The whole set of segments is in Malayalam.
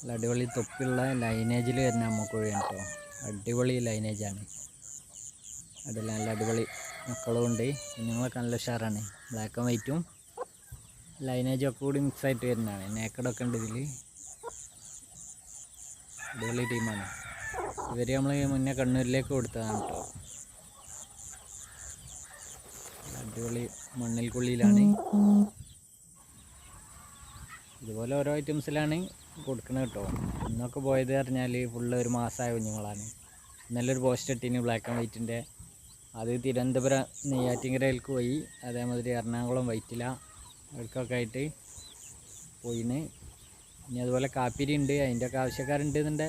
നല്ല അടിപൊളി തൊപ്പിയുള്ള ലൈനേജിൽ വരുന്ന അമ്മക്കോഴിയാണ് കേട്ടോ അടിപൊളി ലൈനേജാണ് അതിൽ നല്ല അടിപൊളി മക്കളും ഉണ്ട്. കുഞ്ഞുങ്ങളൊക്കെ നല്ല ഉഷാറാണ്. ബ്ലാക്ക് ആൻഡ് വൈറ്റും ലൈനേജും ഒക്കെ കൂടി മിക്സ് ആയിട്ട് വരുന്നതാണ്. നേക്കടൊക്കെ ഉണ്ട് ഇതിൽ അടിപൊളി ടീമാണ് ഇവർ നമ്മൾ മുന്നേ കണ്ണൂരിലേക്ക് കൊടുത്തതാണ് കേട്ടോ അടിപൊളി മണ്ണിൽ കുള്ളിയിലാണ് ഇതുപോലെ ഓരോ ഐറ്റംസിലാണ് കൊടുക്കുന്നത് കേട്ടോ. ഇന്നൊക്കെ പോയത് പറഞ്ഞാൽ ഫുള്ള് ഒരു മാസമായ കുഞ്ഞുങ്ങളാണ്. നല്ലൊരു പോസ്റ്റ് ഇട്ടിന് ബ്ലാക്ക് ആൻഡ് വൈറ്റിന്റെ അത് തിരുവനന്തപുരം നെയ്യാറ്റിങ്കരയിലേക്ക് പോയി. അതേമാതിരി എറണാകുളം വൈറ്റില അവർക്കൊക്കെ ആയിട്ട് പോയിന്. ഇനി അതുപോലെ കാപ്പിരി ഉണ്ട്. അതിന്റെ ഒക്കെ ആവശ്യക്കാരുണ്ട് എന്നുണ്ടെ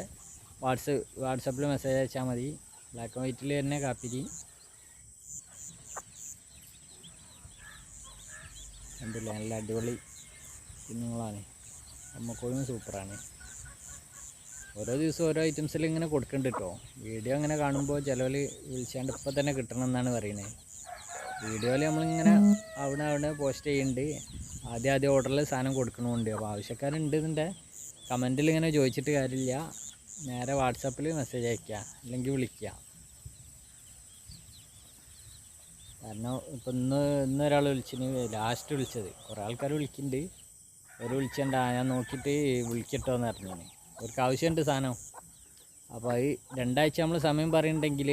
വാട്സ് വാട്സപ്പിൽ മെസ്സേജ് അയച്ചാൽ മതി. ബ്ലാക്ക് ആൻഡ് വൈറ്റിൽ തന്നെ കാപ്പിരി. ഉണ്ടല്ലേ നല്ല അടിപൊളി കുഞ്ഞുങ്ങളാണ്. അമ്മക്കോഴും സൂപ്പറാണ്. ഓരോ ദിവസം ഓരോ ഐറ്റംസിൽ ഇങ്ങനെ കൊടുക്കുന്നുണ്ട് കേട്ടോ വീഡിയോ അങ്ങനെ കാണുമ്പോൾ ചിലവർ വിളിച്ചാണ്ട് ഇപ്പം തന്നെ കിട്ടണം എന്നാണ് പറയുന്നത് വീഡിയോയിൽ നമ്മളിങ്ങനെ അവിടെ അവിടെ പോസ്റ്റ് ചെയ്യുന്നുണ്ട് ആദ്യം ആദ്യം ഓർഡറിൽ സാധനം കൊടുക്കണമുണ്ട് അപ്പോൾ ആവശ്യക്കാരുണ്ട് ഇതിന്റെ കമന്റിൽ ഇങ്ങനെ ചോദിച്ചിട്ട് കാര്യമില്ല നേരെ വാട്സാപ്പിൽ മെസ്സേജ് അയക്കുക അല്ലെങ്കിൽ വിളിക്കുക കാരണം ഇപ്പം ഇന്ന് ഇന്നൊരാൾ വിളിച്ചിന്. ലാസ്റ്റ് വിളിച്ചത്. കുറേ ആൾക്കാർ വിളിക്കുന്നുണ്ട് ഒരു വിളിച്ചണ്ട ഞാൻ നോക്കിയിട്ട് വിളിക്കട്ടോ എന്ന് പറഞ്ഞു. അവർക്ക് ആവശ്യമുണ്ട് സാധനം. അപ്പോൾ അത് രണ്ടാഴ്ച നമ്മൾ സമയം പറയുന്നുണ്ടെങ്കിൽ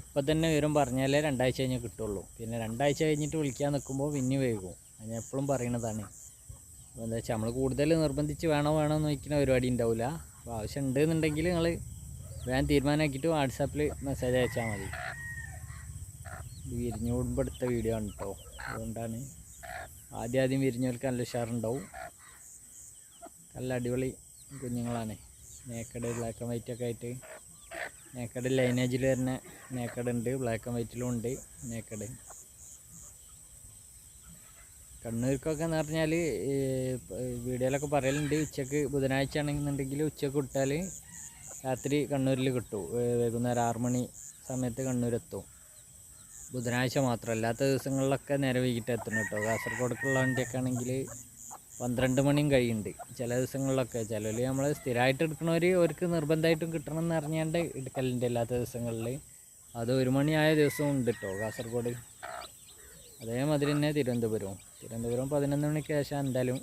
ഇപ്പം തന്നെ വിവരം പറഞ്ഞാലേ രണ്ടാഴ്ച കഴിഞ്ഞാൽ കിട്ടുള്ളൂ. പിന്നെ രണ്ടാഴ്ച കഴിഞ്ഞിട്ട് വിളിക്കാൻ നിൽക്കുമ്പോൾ പിന്നെ വൈകും. ഞാൻ എപ്പോഴും പറയണതാണ്. അപ്പോൾ എന്താ വെച്ചാൽ നമ്മൾ കൂടുതൽ നിർബന്ധിച്ച് വേണോ വേണോ എന്ന് നോക്കുന്ന പരിപാടി ഉണ്ടാവില്ല. അപ്പോൾ ആവശ്യം ഉണ്ട് എന്നുണ്ടെങ്കിൽ നിങ്ങൾ വേഗം തീരുമാനമാക്കിയിട്ട് വാട്സാപ്പിൽ മെസ്സേജ് അയച്ചാൽ മതി. ഇത് വിരിഞ്ഞു കൂടുമ്പോൾ എടുത്ത വീഡിയോ ആണ് കേട്ടോ. അതുകൊണ്ടാണ് ആദ്യം ആദ്യം വിരിഞ്ഞവർക്ക് നല്ല ഉഷാറുണ്ടാവും. നല്ല അടിപൊളി കുഞ്ഞുങ്ങളാണ്. നേക്കഡ് ബ്ലാക്ക് ആൻഡ് വൈറ്റ് ഒക്കെ ആയിട്ട്. നേക്കഡ് ലൈനേജിൽ വരുന്ന നേക്കഡ് ഉണ്ട് ബ്ലാക്ക് ആൻഡ് വൈറ്റിലും ഉണ്ട് നേക്കഡ് കണ്ണൂർക്കൊക്കെ എന്ന് പറഞ്ഞാൽ വീഡിയോയിലൊക്കെ പറയലുണ്ട് ഉച്ചയ്ക്ക് ബുധനാഴ്ച ആണെന്നുണ്ടെങ്കിൽ ഉച്ചയ്ക്ക് വിട്ടാൽ രാത്രി കണ്ണൂരിൽ കിട്ടും. വൈകുന്നേരം ആറ് മണി സമയത്ത് കണ്ണൂരെത്തും. ബുധനാഴ്ച മാത്രം അല്ലാത്ത ദിവസങ്ങളിലൊക്കെ നേരെ വൈകിട്ട് എത്തണം കേട്ടോ. കാസർഗോഡക്കുള്ള വണ്ടിയൊക്കെ ആണെങ്കിൽ പന്ത്രണ്ട് മണിയും കഴിയുന്നുണ്ട്. ചില ദിവസങ്ങളിലൊക്കെ. ചിലർ നമ്മൾ സ്ഥിരമായിട്ട് എടുക്കണവർ അവർക്ക് നിർബന്ധമായിട്ടും കിട്ടണം എന്ന് അറിഞ്ഞാണ്ട് എടുക്കലുണ്ട് അല്ലാത്ത ദിവസങ്ങളിൽ അത് ഒരു മണിയായ ദിവസവും ഉണ്ട് കേട്ടോ കാസർഗോഡ്. അതേമാതിരി തന്നെ തിരുവനന്തപുരവും. തിരുവനന്തപുരം പതിനൊന്ന് മണിക്ക് ശേഷം എന്തായാലും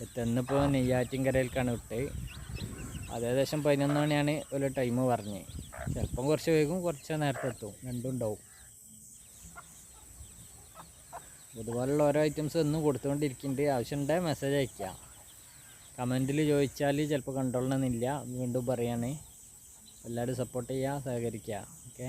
എത്തുന്നിപ്പോൾ നെയ്യാറ്റിൻകരയിലേക്കാണ് വിട്ട്. അത് പതിനൊന്ന് മണിയാണ് ഒരു ടൈം പറഞ്ഞത് ചിലപ്പം കുറച്ച് വൈകും കുറച്ച് നേരത്തെ എത്തും. രണ്ടും ഉണ്ടാവും. ഇതുപോലുള്ള ഓരോ ഐറ്റംസ് എന്നും കൊടുത്തുകൊണ്ടിരിക്കുന്നുണ്ട്. ആവശ്യമുണ്ടെങ്കിൽ മെസ്സേജ് അയയ്ക്കുക കമന്റിൽ ചോദിച്ചാൽ ചിലപ്പോൾ കണ്ടോളണമെന്നില്ല വീണ്ടും പറയുകയാണ് എല്ലാവരും സപ്പോർട്ട് ചെയ്യുക സഹകരിക്കുക. ഓക്കെ